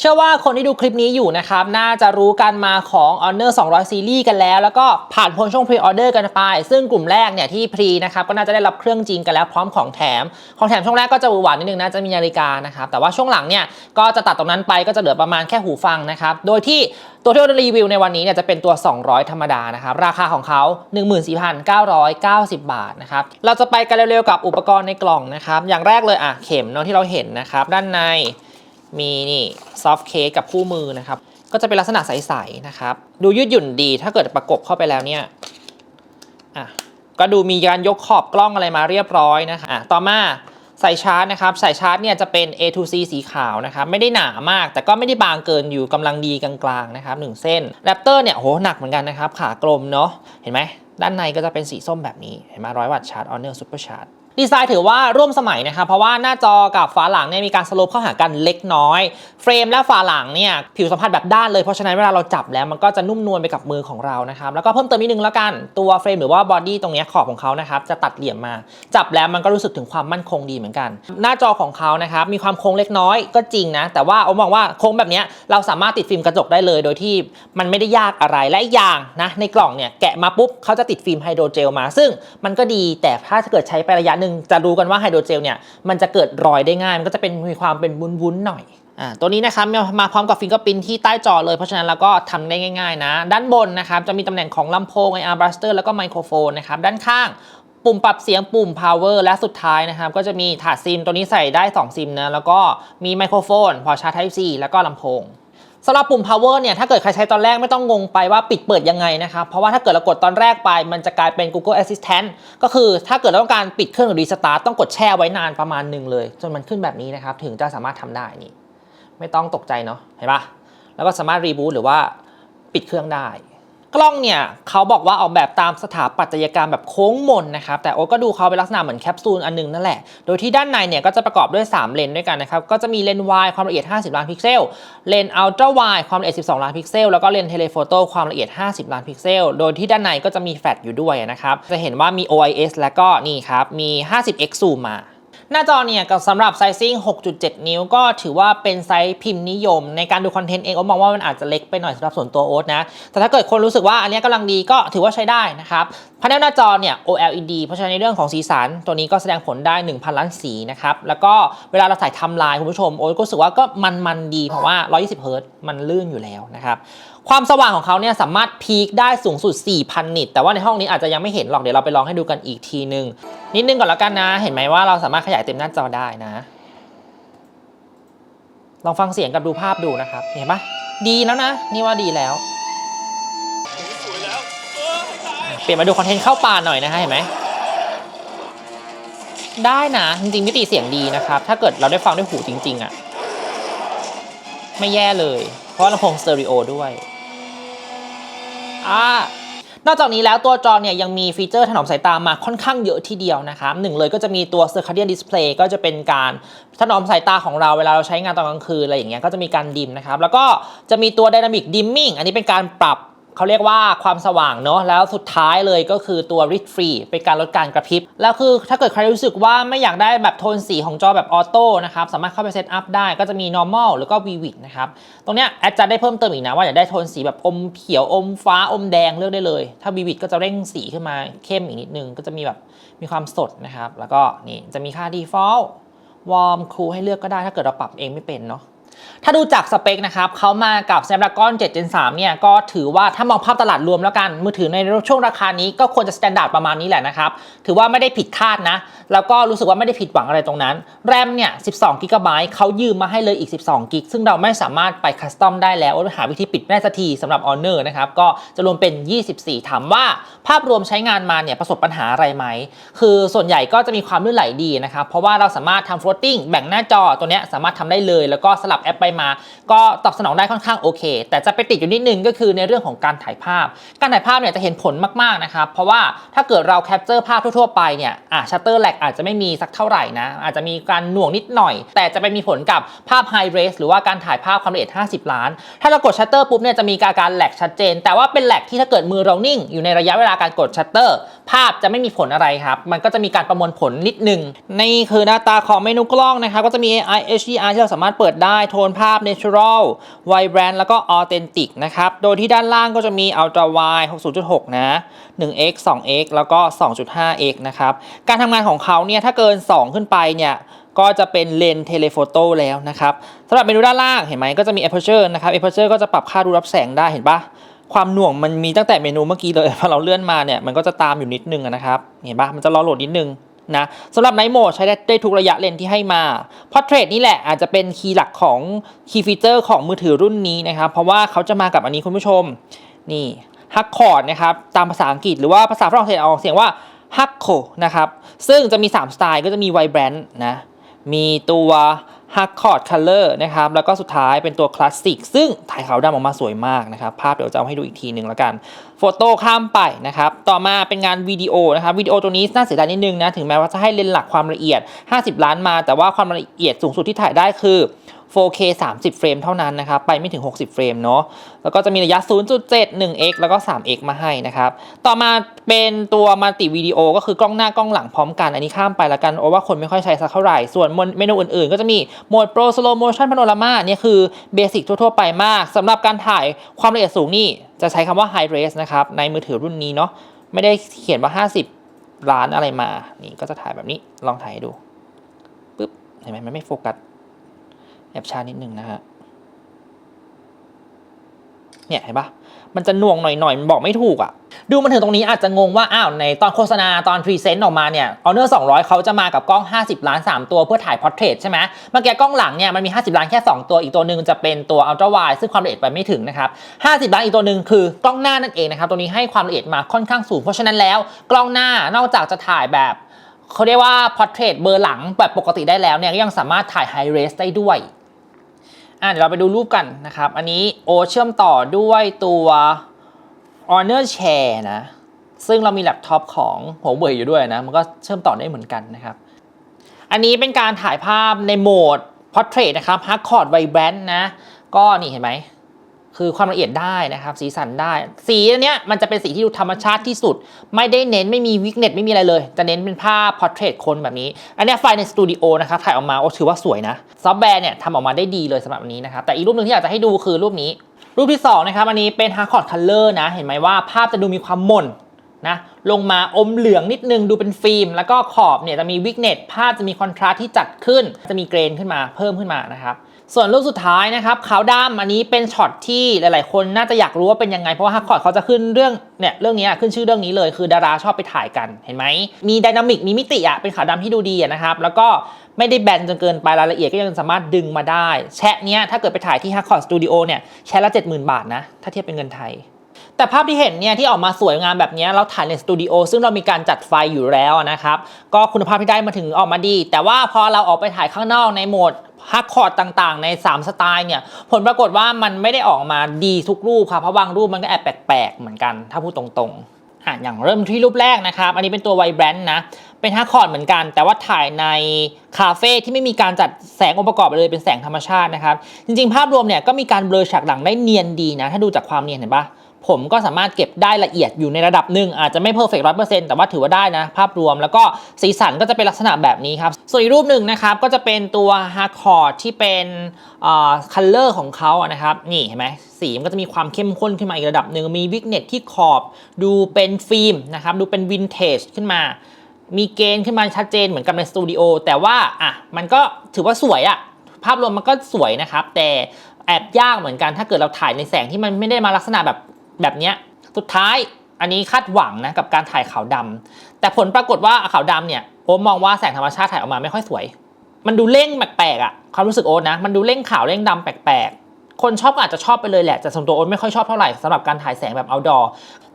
เชื่อว่าคนที่ดูคลิปนี้อยู่นะครับ น่าจะรู้การมาของ Honor 200ซีรีส์กันแล้ว แล้วก็ผ่านพ้นช่วง Pre Order กันไป ซึ่งกลุ่มแรกเนี่ยที่พรีนะครับก็น่าจะได้รับเครื่องจริงกันแล้วพร้อมของแถม ของแถมช่วงแรกก็จะมือหวานนิดนึงนะจะมีนาฬิกานะครับแต่ว่าช่วงหลังเนี่ยก็จะตัดตรงนั้นไปก็จะเหลือประมาณแค่หูฟังนะครับโดยที่ตัวที่เรารีวิวในวันนี้เนี่ยจะเป็นตัว 200 ธรรมดานะครับราคาของเขา 14,990 บาทนะครับเราจะไปกันเร็วๆกับอุปกรณ์ในกล่องนะครับอย่างแรกเลยอะเข็มเนาะที่เราเห็นนะครับด้านใน มีนี่ซอฟต์เคสกับคู่มือนะครับ ก็จะเป็นลักษณะใสๆนะครับ ดูยืดหยุ่นดีถ้าเกิดประกบเข้าไปแล้วเนี่ยอะก็ดูมีการยกขอบกล้องอะไรมาเรียบร้อยนะคะอะต่อมาใส่ชาร์จนะครับใส่ชาร์จเนี่ยจะเป็น A to C สีขาวนะครับไม่ได้หนามาก แต่ก็ไม่ได้บางเกินอยู่กำลังดีกลางๆนะครับหนึ่งเส้นแรปเตอร์เนี่ยโหหนักเหมือนกันนะครับ ขากลมเนาะเห็นไหมด้านในก็จะเป็นสีส้มแบบนี้ เห็นไหมร้อยวัตต์ชาร์จ Honor Super Charge ดีไซน์ถือว่าร่วมสมัยนะครับเพราะว่าหน้าจอกับฝาหลังเนี่ยมีการสโลปเข้าหากันเล็กน้อย เฟรมและฝาหลังเนี่ยผิวสัมผัสแบบด้านเลยเพราะฉะนั้นเวลาเราจับแล้วมันก็จะนุ่มนวลไปกับมือของเรานะครับแล้วก็เพิ่มเติมนิดนึงแล้วกันตัวเฟรมหรือว่าบอดี้ตรงนี้ขอบของเขานะครับจะตัดเหลี่ยมมา จับแล้วมันก็รู้สึกถึงความมั่นคงดีเหมือนกัน หน้าจอของเขานะครับมีความโค้งเล็กน้อยก็จริงนะแต่ว่าผมมองว่าโค้งแบบนี้เราสามารถติดฟิล์มกระจกได้เลย โดยที่มันไม่ได้ยากอะไรและอีกอย่างนะในกล่องเนี่ยแกะมาปุ๊บเขาจะติดฟิล์มไฮโดรเจลมา ซึ่งมันก็ดีแต่ถ้าเกิดใช้ไประยะหนึ่งจะรู้กันว่าไฮโดรเจลเนี่ยมันจะเกิดรอยได้ง่าย มันก็จะเป็นมีความเป็นวุ้นๆหน่อยอ่าตัวนี้นะครับมาพร้อมกับฟิงเกอร์พินที่ใต้จอเลยเพราะฉะนั้นเราก็ทำได้ง่ายๆนะ ด้านบนนะครับจะมีตำแหน่งของลำโพง IR Blaster แล้วก็ไมโครโฟนนะครับด้านข้างปุ่มปรับเสียงปุ่ม power และสุดท้ายนะครับ ก็จะมีถาดซิมตัวนี้ใส่ได้ 2 ซิมนะ แล้วก็มีไมโครโฟน พอชาร์จ Type C แล้วก็ลำโพง สำหรับปุ่ม power เนี่ยถ้าเกิดใครใช้ตอนแรกไม่ต้องงงไปว่าปิดเปิดยังไงนะครับ เพราะว่าถ้าเกิดเรากดตอนแรกไป มันจะกลายเป็น Google Assistant ก็คือถ้าเกิดเราต้องการปิดเครื่องหรือ restart ต้องกดแช่ไว้นานประมาณหนึ่งเลย จนมันขึ้นแบบนี้นะครับ ถึงจะสามารถทำได้นี่ไม่ต้องตกใจเนาะเห็นปะแล้วก็สามารถรีบูตหรือว่าปิดเครื่องได้ กล้องเนี่ยเขาบอกว่าออกแบบตามสถาปัตยกรรมแบบโค้งมนนะครับแต่โอ๊ตก็ดูเขาเป็นลักษณะเหมือนแคปซูลอันหนึงนั่นแหละ โดยที่ด้านในเนี่ยก็จะประกอบด้วย 3 เลนด้วยกันนะครับ ก็จะมีเลนส์วายความละเอียด 50 ล้านพิกเซล เลนส์อัลตร้าไวความละเอียด 12 ล้านพิกเซล แล้วก็เลนส์เทเลโฟโต้ความละเอียด 50 ล้านพิกเซล โดยที่ด้านในก็จะมีแฟลชอยู่ด้วยนะครับ จะเห็นว่ามี OIS แล้วก็นี่ครับมี 50x zoom มา หน้าจอเนี่ยกับสำหรับไซซิ่ง 6.7 นิ้ว ก็ถือว่าเป็นไซส์พิมพ์นิยม ในการดูคอนเทนต์เองโอ๊ตมองว่ามันอาจจะเล็กไปหน่อยสำหรับส่วนตัวโอ๊ตนะ แต่ถ้าเกิดคนรู้สึกว่าอันนี้กำลังดีก็ถือว่าใช้ได้นะครับพาเนลหน้าจอเนี่ย OLED เพราะฉะนั้นในเรื่องของสีสัน ตัวนี้ก็แสดงผลได้ 1,000 ล้านสีนะครับ แล้วก็เวลาเราถ่ายทำลายคุณผู้ชมโอ๊ตก็รู้สึกว่าก็มันมันๆดีเพราะว่า 120เฮิร์ตมันลื่นอยู่แล้วนะครับ ความสว่างของเขาเนี่ยสามารถพีคได้สูงสุด 4,000 นิต แต่ว่าในห้องนี้อาจจะยังไม่เห็นหรอก เดี๋ยวเราไปลองให้ดูกันอีกทีนึง นิดนึงก่อนแล้วกันนะ เห็นไหมว่าเราสามารถขยายเต็มหน้าจอได้นะ ลองฟังเสียงกับดูภาพดูนะครับ เห็นปะดีแล้วนะ นี่ว่าดีแล้ว เปลี่ยนมาดูคอนเทนต์เข้าป่าหน่อยนะฮะเห็นไหมได้นะ จริงๆมิติเสียงดีนะครับ ถ้าเกิดเราได้ฟังด้วยหูจริง ๆอะ่ะ ไม่แย่เลย เพราะว่าลำโพงสเตอริโอด้วย อ่านอกจากนี้แล้วตัวจอเนี่ยยังมีฟีเจอร์ถนอมสายตามาค่อนข้างเยอะทีเดียวนะครับหนึ่งเลยก็จะมีตัว Circadian Display ก็จะเป็นการถนอมสายตาของเราเวลาเราใช้งานตอนกลางคืนอะไรอย่างเงี้ยก็จะมีการดิมนะครับแล้วก็จะมีตัว Dynamic Dimming อันนี้เป็นการปรับ เขาเรียกว่าความสว่างเนาะแล้วสุดท้ายเลยก็คือตัว Rit Free เป็นการลดการกระพริบ แล้วคือถ้าเกิดใครรู้สึกว่าไม่อยากได้แบบโทนสีของจอแบบออโต้นะครับ สามารถเข้าไปเซตอัพได้ก็จะมี normal แล้วก็ vivid นะครับ ตรงเนี้ยแอดจะได้เพิ่มเติมอีกนะ ว่าอยากได้โทนสีแบบอมเขียวอมฟ้าอมแดงเลือกได้เลย ถ้า vivid ก็จะเร่งสีขึ้นมาเข้มอีกนิดนึงก็จะมีแบบมีความสดนะครับแล้วก็นี่จะมีค่า default warm cool ให้เลือกก็ได้ถ้าเกิดเราปรับเองไม่เป็นเนาะ ถ้าดูจากสเปคนะครับเขามากับ Snapdragon 7 Gen 3 เนี่ย ก็ถือว่าถ้ามองภาพตลาดรวมแล้วกัน มือถือในช่วงราคานี้ก็ควรจะสแตนดาร์ดประมาณนี้แหละนะครับ ถือว่าไม่ได้ผิดคาดนะ แล้วก็รู้สึกว่าไม่ได้ผิดหวังอะไรตรงนั้น แรมเนี่ย 12 g b เขายืมมาให้เลยอีก 12 g b ซึ่งเราไม่สามารถไปคัสตอมได้แล้วหาวิธีปิดไม่ได้สักทีสำหรับ Honor นะครับ ก็จะรวมเป็น 24 ถามว่าภาพรวมใช้งานมาเนี่ยประสบปัญหาอะไรไหม คือส่วนใหญ่ก็จะมีความลื่นไหลดีนะครับ เพราะว่าเราสามารถทำ floating แบ่งหน้าจอตัวเนี้ยสามารถทำได้เลย แล้วก็สลับแอปไปมา ก็ตอบสนองได้ค่อนข้างโอเค แต่จะไปติดอยู่นิดนึงก็คือในเรื่องของการถ่ายภาพ การถ่ายภาพเนี่ยจะเห็นผลมากๆนะครับเพราะว่าถ้าเกิดเราแคปเจอร์ภาพทั่วๆไปเนี่ยอะชัตเตอร์แลกอาจจะไม่มีสักเท่าไหร่นะอาจจะมีการหน่วงนิดหน่อย แต่จะไปมีผลกับภาพ High Res หรือว่าการถ่ายภาพความละเอียด 50 ล้าน ถ้าเรากดชัตเตอร์ปุ๊บเนี่ยจะมีอารการแหลกชัดเจน แต่ว่าเป็นแหลกที่ถ้าเกิดมือเรานิ่ง อยู่ในระยะเวลาการกดชัตเตอร์ ภาพจะไม่มีผลอะไรครับมันก็จะมีการประมวลผลนิดนึงนี่คือหน้าตาของเมนูกล้องนะครับก็จะมี AI HDR ที่เราสามารถเปิดได้โทนภาพ natural vibrant แล้วก็ authentic นะครับ โดยที่ด้านล่างก็จะมี ultra wide 60.6 นะ 1x 2x แล้วก็ 2.5x นะครับ การทำงานของเขาเนี่ย ถ้าเกิน 2 ขึ้นไปเนี่ยก็จะเป็นเลนเทเลโฟโต้แล้วนะครับสำหรับเมนูด้านล่างเห็นไหมก็จะมี aperture นะครับ aperture ก็จะปรับค่าดูรับแสงได้เห็นปะความหน่วงมันมีตั้งแต่เมนูเมื่อกี้เลยพอเราเลื่อนมาเนี่ยมันก็จะตามอยู่นิดนึงนะครับ เห็นปะมันจะรอโหลดนิดนึง นะสำหรับ Night Mode ใช้ได้ทุกระยะเลนส์ที่ให้มา Portrait นี่แหละอาจจะเป็นคีย์หลักของคีย์ฟีเจอร์ของมือถือรุ่นนี้นะครับเพราะว่าเขาจะมากับอันนี้คุณผู้ชมนี่ฮักคอร์ดนะครับตามภาษาอังกฤษหรือว่าภาษาฝรั่งเศสออกเสียงว่าฮักโคนะครับซึ่งจะมี 3 สไตล์ก็จะมี Vibrant นะมีตัว Hard c o r d Color นะครับแล้วก็สุดท้ายเป็นตัว Classic ซึ่งถ่ายขาวดำออกมาสวยมากนะครับ ภาพเดี๋ยวจะเอาให้ดูอีกทีหนึ่งแล้วกัน โฟโต้ข้ามไปนะครับ ต่อมาเป็นงานวิดีโอนะครับวิดีโอตัวนี้น่าเสียดายนิดนึงนะ ถึงแม้ว่าจะให้เลนส์หลักความละเอียด 50 ล้านมา แต่ว่าความละเอียดสูงสุดที่ถ่ายได้คือ 4K 30 เฟรมเท่านั้นนะครับ ไปไม่ถึง 60 เฟรมเนาะ แล้วก็จะมีระยะ 0.7 1x แล้วก็ 3x มาให้นะครับ ต่อมาเป็นตัวมัลติวิดีโอก็คือกล้องหน้ากล้องหลังพร้อมกัน อันนี้ข้ามไปละกันโอ้ว่าคนไม่ค่อยใช้สักเท่าไหร่ ส่วนเมนูอื่นๆ ก็จะมีโหมด Pro Slow Motion Panorama เนี่ยคือเบสิกทั่วๆ ไปมากสำหรับการถ่ายความละเอียดสูงนี่ จะใช้คำว่า High Res นะครับ ในมือถือรุ่นนี้เนาะไม่ได้เขียนว่า 50 ล้านอะไรมา นี่ก็จะถ่ายแบบนี้ลองถ่ายให้ดูปึ๊บเห็นไหมมันไม่โฟกัสแอบช้านิดนึงนะฮะ เนี่ยเห็นปะมันจะหน่วงหน่อยๆ มันบอกไม่ถูกอะ่ะ ดูมาถึงตรงนี้อาจจะงงว่า อ้าว ในตอนโฆษณาตอนพรีเซนต์ออกมาเนี่ย Honor 200 เขาจะมากับกล้อง 50 ล้าน 3 ตัวเพื่อถ่ายพอร์เทรตใช่ไหมเมื่อกี้กล้องหลังเนี่ยมันมี 50 ล้านแค่ 2 ตัวอีกตัวหนึ่งจะเป็นตัว Ultra Wide ซึ่งความละเอียดไปไม่ถึงนะครับ 50 ล้านอีกตัวหนึ่งคือกล้องหน้านั่นเองนะครับ ตัวนี้ให้ความละเอียดมาค่อนข้างสูง เพราะฉะนั้นแล้วกล้องหน้านอกจากจะถ่ายแบบเขาเรียกว่า portrait เบอร์หลังแบบปกติได้แล้วเนี่ยก็ยังสามารถถ่าย high res ได้ด้วย อะเดี๋ยวเราไปดูรูปกันนะครับ อันนี้โอเชื่อมต่อด้วยตัว Honor Share นะ ซึ่งเรามีแล็ปท็อปของหัวเว่ยอยู่ด้วยนะ มันก็เชื่อมต่อได้เหมือนกันนะครับ อันนี้เป็นการถ่ายภาพในโหมด Portrait นะครับ Hardcore Vibrant นะ ก็นี่เห็นไหม คือความละเอียดได้นะครับ สีสันได้ สีอันเนี้ยมันจะเป็นสีที่ดูธรรมชาติที่สุด ไม่ได้เน้นไม่มีวิกเน็ตไม่มีอะไรเลย จะเน้นเป็นภาพพอร์เทรตคนแบบนี้ อันนี้ไฟในสตูดิโอนะครับถ่ายออกมาโอ้ถือว่าสวยนะซอฟต์แวร์เนี่ยทำออกมาได้ดีเลยสำหรับอันนี้นะครับ แต่อีกรูปหนึ่งที่อยากจะให้ดูคือรูปนี้ รูปที่สองนะครับอันนี้เป็น Hardcore Color นะ เห็นไหมว่าภาพจะดูมีความหม่นนะลงมาอมเหลืองนิดนึงดูเป็นฟิล์ม แล้วก็ขอบเนี่ยจะมีวิกเน็ตภาพจะมีคอนทราสต์ที่จัดขึ้น จะมีเกรนขึ้นมาเพิ่มขึ้นมานะครับ ส่วนรูปสุดท้ายนะครับขาวดำอันนี้เป็นช็อตที่หลาย ๆ คนน่าจะอยากรู้ว่าเป็นยังไง เพราะว่าฮักคอร์ดเขาจะขึ้นเรื่องเนี่ยเรื่องนี้ขึ้นชื่อเรื่องนี้เลย คือดาราชอบไปถ่ายกันเห็นไหมมีไดนามิกมีมิติอะเป็นขาวดำที่ดูดีนะครับแล้วก็ไม่ได้แบนจนเกินไปรายละเอียดก็ยังสามารถดึงมาได้ แชะเนี้ยถ้าเกิดไปถ่ายที่ฮักคอร์ดสตูดิโอเนี่ยแชะละ 70,000 บาทนะถ้าเทียบเป็นเงินไทยแต่ภาพที่เห็นเนี่ยที่ออกมาสวยงามแบบนี้เราถ่ายในสตูดิโอซึ่งเรามีการจัดไฟอยู่แล้วนะครับ ก็คุณภาพที่ได้มาถึงออกมาดี แต่ว่าพอเราออกไปถ่ายข้างนอกในโหมด ฮักคอร์ดต่างๆ ใน 3 สไตล์เนี่ย ผลปรากฏว่ามันไม่ได้ออกมาดีทุกรูปครับเพราะบางรูปมันก็แอบแปลกๆเหมือนกัน ถ้าพูดตรงๆอะอย่างเริ่มที่รูปแรกนะครับ อันนี้เป็นตัวไวแบรนด์นะเป็นฮักคอร์ดเหมือนกัน แต่ว่าถ่ายในคาเฟ่ที่ไม่มีการจัดแสงองค์ประกอบเลยเป็นแสงธรรมชาตินะครับ จริงๆ ภาพรวมเนี่ยก็มีการเบลอฉากหลังได้เนียนดีนะ ถ้าดูจากความเนียนเห็นปะ ผมก็สามารถเก็บได้ละเอียดอยู่ในระดับหนึ่งอาจจะไม่เพอร์เฟกต์ร้อยเปอร์เซ็นต์แต่ว่าถือว่าได้นะ ภาพรวมแล้วก็สีสันก็จะเป็นลักษณะแบบนี้ครับ ส่วนอีกรูปหนึ่งนะครับ ก็จะเป็นตัวฮาร์คอร์ดที่เป็นคัลเลอร์ของเขานะครับ นี่เห็นไหมสีมันก็จะมีความเข้มข้นขึ้นมาอีกระดับหนึ่งมีวิกเน็ตที่ขอบดูเป็นฟิล์มนะครับดูเป็นวินเทจขึ้นมามีเกณฑ์ขึ้นมาชัดเจนเหมือนกับในสตูดิโอแต่ว่าอะมันก็ถือว่าสวยอะภาพรวมมันก็สวยนะครับ แต่แอบยากเหมือนกันถ้าเกิดเราถ่ายในแสงที่มันไม่ได้มาลักษณะแบบ แบบเนี้ยสุดท้ายอันนี้คาดหวังนะกับการถ่ายขาวดำแต่ผลปรากฏว่าขาวดำเนี่ยโอ๊ตมองว่าแสงธรรมชาติถ่ายออกมาไม่ค่อยสวย มันดูเร่งแปลกๆอะความรู้สึกโอ๊ตนะ มันดูเร่งขาวเร่งดำแปลกๆ คนชอบก็อาจจะชอบไปเลยแหละแต่ส่วนตัวโอ๊ตไม่ค่อยชอบเท่าไหร่สำหรับการถ่ายแสงแบบ outdoor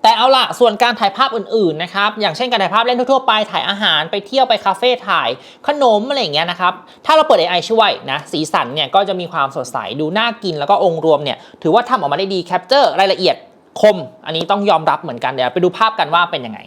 แต่เอาล่ะ ส่วนการถ่ายภาพอื่นๆนะครับ อย่างเช่นการถ่ายภาพเล่นทั่วๆไป ถ่ายอาหาร ไปเที่ยวไปคาเฟ่ถ่ายขนมอะไรอย่างเงี้ยนะครับ ถ้าเราเปิด AI ช่วยนะ สีสันเนี่ยก็จะมีความสดใส ดูน่ากิน แล้วก็องค์รวมเนี่ย ถือว่าทำออกมาได้ดี แคปเจอร์รายละเอียด คม อันนี้ต้องยอมรับเหมือนกันเดี๋ยวไปดูภาพกันว่าเป็นยังไง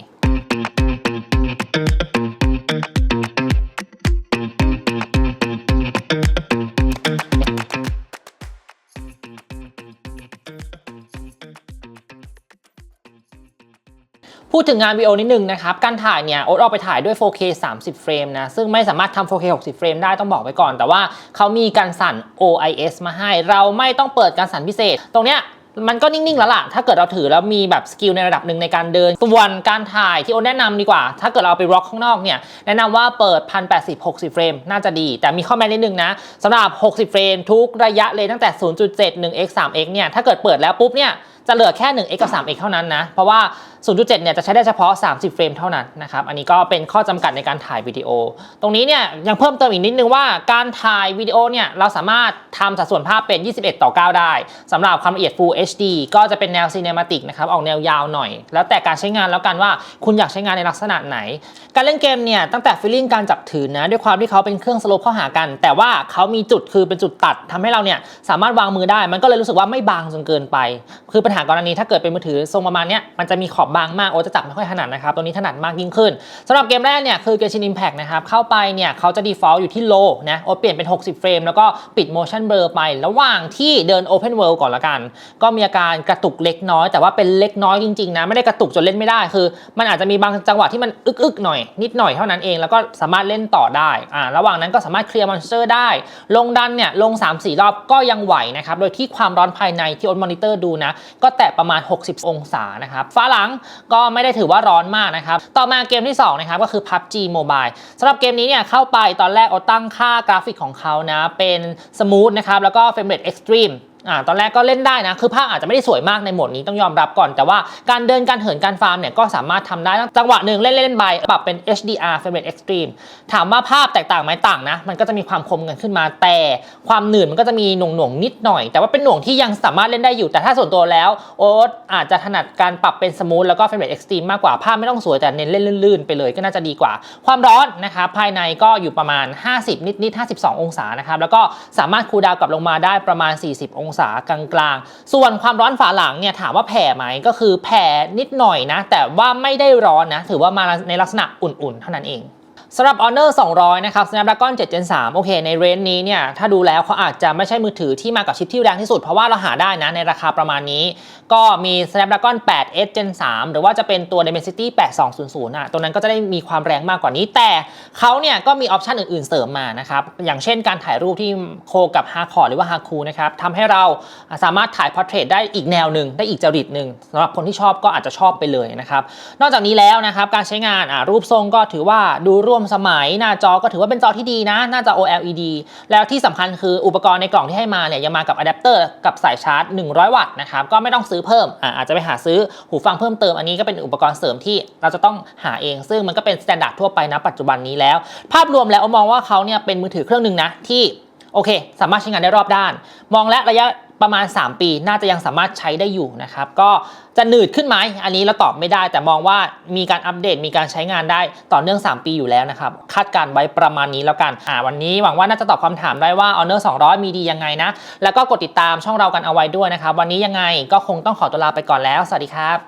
พูดถึงงาน VO นิดนึงนะครับ การถ่ายเนี่ยโอ๊ตออกไปถ่ายด้วย 4K 30 เฟรมนะ ซึ่งไม่สามารถทำ 4K 60 เฟรมได้ต้องบอกไว้ก่อน แต่ว่าเขามีการสั่น OIS มาให้ เราไม่ต้องเปิดการสั่นพิเศษ ตรงเนี้ย มันก็นิ่งๆแล้วล่ะ ถ้าเกิดเราถือแล้วมีแบบสกิลในระดับหนึ่งในการเดินส่วนการถ่ายที่โอแนะนำดีกว่า ถ้าเกิดเราไปร็อกข้างนอกเนี่ยแนะนำว่าเปิด 1080 60 เฟรมน่าจะดี แต่มีข้อแม้นิดนึงนะสำหรับ 60 เฟรมทุกระยะเลยตั้งแต่ 0.7 1x 3x เนี่ยถ้าเกิดเปิดแล้วปุ๊บเนี่ย จะเหลือแค่ 1x กับ 3x เท่านั้นนะ เพราะว่า 0.7 เนี่ยจะใช้ได้เฉพาะ 30 เฟรมเท่านั้นนะครับ อันนี้ก็เป็นข้อจำกัดในการถ่ายวิดีโอ ตรงนี้เนี่ยยังเพิ่มเติมอีกนิดนึงว่าการถ่ายวิดีโอเนี่ยเราสามารถทำสัดส่วนภาพเป็น 21 ต่อ 9 ได้สำหรับความละเอียด Full HD ก็จะเป็นแนว Cinematic นะครับออกแนวยาวหน่อย แล้วแต่การใช้งานแล้วกันว่าคุณอยากใช้งานในลักษณะไหน การเล่นเกมเนี่ยตั้งแต่ฟีลลิ่งการจับถือนะด้วยความที่เขาเป็นเครื่องสโลปเข้าหากัน แต่ว่าเขามีจุดคือเป็นจุดตัดทำให้เราเนี่ยสามารถวางมือได้ มันก็เลยรู้สึกว่าไม่บางจนเกินไป คือปัญหาก่อนอันนี้ถ้าเกิดเป็นมือถือทรงประมาณนี้มันจะมีขอบบางมากโอจะจับไม่ค่อยถนัดนะครับตัวนี้ถนัดมากยิ่งขึ้นสำหรับเกมแรกเนี่ยคือ Genshin Impact นะครับเข้าไปเนี่ยเขาจะ default อยู่ที่ low นะโอเปลี่ยนเป็น 60 เฟรมแล้วก็ปิด motion blur ไประหว่างที่เดิน open world ก่อนละกัน ก็มีอาการกระตุกเล็กน้อย แต่ว่าเป็นเล็กน้อยจริงๆนะไม่ได้กระตุกจนเล่นไม่ได้คือ มันอาจจะมีบางจังหวะที่มันอึกๆหน่อย นิดหน่อยเท่านั้นเองแล้วก็สามารถเล่นต่อได้อ่าระหว่างนั้นก็สามารถเคลียร์มอนสเตอร์ได้ ลงดันเนี่ยลง 3-4 รอบก็ยังไหวนะครับโดยที่ความร้อนภายในที่อนมอนิเตอร์ดูนะก็แตะประมาณ 60 องศานะครับฟ้าหลังก็ไม่ได้ถือว่าร้อนมากนะครับ ต่อมาเกมที่2นะครับก็คือ PUBG Mobile สำหรับเกมนี้เนี่ยเข้าไปตอนแรกเอาตั้งค่ากราฟิกของเขานะเป็นสมูทนะครับแล้วก็เฟรมเรทเอ็กซ์ตรีม อ่าตอนแรกก็เล่นได้นะ คือภาพอาจจะไม่ได้สวยมากในโหมดนี้ต้องยอมรับก่อน แต่ว่าการเดินการเหินการฟาร์มเนี่ยก็สามารถทำได้จังหวะหนึ่งเล่นเล่นๆไปปรับเป็น HDR Frame Rate Extreme ถามว่าภาพแตกต่างไหมต่างนะ มันก็จะมีความคมกันขึ้นมา แต่ความหนืดมันก็จะมีหน่วงหน่วงนิดหน่อย แต่ว่าเป็นหน่วงที่ยังสามารถเล่นได้อยู่ แต่ถ้าส่วนตัวแล้วโอ๊ตอาจจะถนัดการปรับเป็นสมูทแล้วก็ Frame Rate Extreme มากกว่า ภาพไม่ต้องสวยแต่เน้นเล่นลื่นๆไปเลยก็น่าจะดีกว่า ความร้อนนะครับภายในก็อยู่ประมาณ 50 นิดๆ52 องศานะครับ แล้วก็สามารถคูลดาวกลับลงมาได้ประมาณ 40 องศากลางๆ ส่วนความร้อนฝาหลังเนี่ยถามว่าแผ่ไหมก็คือแผ่นิดหน่อยนะ แต่ว่าไม่ได้ร้อนนะ ถือว่ามาในลักษณะอุ่นๆ เท่านั้นเอง สำหรับ Honor 200 นะครับ Snapdragon 7 Gen 3 โอเค ในเรนจ์นี้เนี่ย ถ้าดูแล้วเขาอาจจะไม่ใช่มือถือที่มากับชิปที่แรงที่สุด เพราะว่าเราหาได้นะ ในราคาประมาณนี้ ก็มี Snapdragon 8 S Gen 3 หรือว่าจะเป็นตัว Dimensity 8200อะ ตัวนั้นก็จะได้มีความแรงมากกว่านี้ แต่เขาเนี่ยก็มีออปชันอื่นๆ เสริมมานะครับ อย่างเช่นการถ่ายรูปที่โคกับ h a r d c o r หรือว่า h a k u นะครับทำให้เราสามารถถ่าย Portrait ได้อีกแนวหนึ่งได้อีกจริตหนึ่งสำหรับคนที่ชอบก็อาจจะชอบไปเลยนะครับ นอกจากนี้แล้วนะครับการใช้งานรูปทรงก็ถือว่าดูร่วมสมัยหน้าจอก็ถือว่าเป็นจอที่ดีนะ หน้าจอ OLED แล้วที่สำคัญคืออุปกรณ์ในกล่องที่ให้มาเนี่ยยังมากับอะแดปเตอร์กับสายชาร์จ 100 วัตต์นะครับก็ไม่ต้องซื้อเพิ่มอะอาจจะไปหาซื้อหูฟังเพิ่มเติมอันนี้ก็เป็นอุปกรณ์เสริมที่เราจะต้องหาเอง ซึ่งมันก็เป็นสแตนดาร์ดทั่วไปนะปัจจุบันนี้แล้ว ภาพรวมแล้วมองว่าเขาเนี่ยเป็นมือถือเครื่องหนึ่งนะที่โอเค สามารถใช้งานได้รอบด้าน มองและระยะ ประมาณ 3 ปีน่าจะยังสามารถใช้ได้อยู่นะครับก็จะหนืดขึ้นไหมอันนี้เราตอบไม่ได้ แต่มองว่ามีการอัปเดตมีการใช้งานได้ต่อเนื่อง 3 ปีอยู่แล้วนะครับคาดการไว้ประมาณนี้แล้วกันอ่าวันนี้หวังว่าน่าจะตอบคำถามได้ว่า Honor 200 มีดียังไงนะ แล้วก็กดติดตามช่องเรากันเอาไว้ด้วยนะครับ วันนี้ยังไงก็คงต้องขอตัวลาไปก่อนแล้ว สวัสดีครับ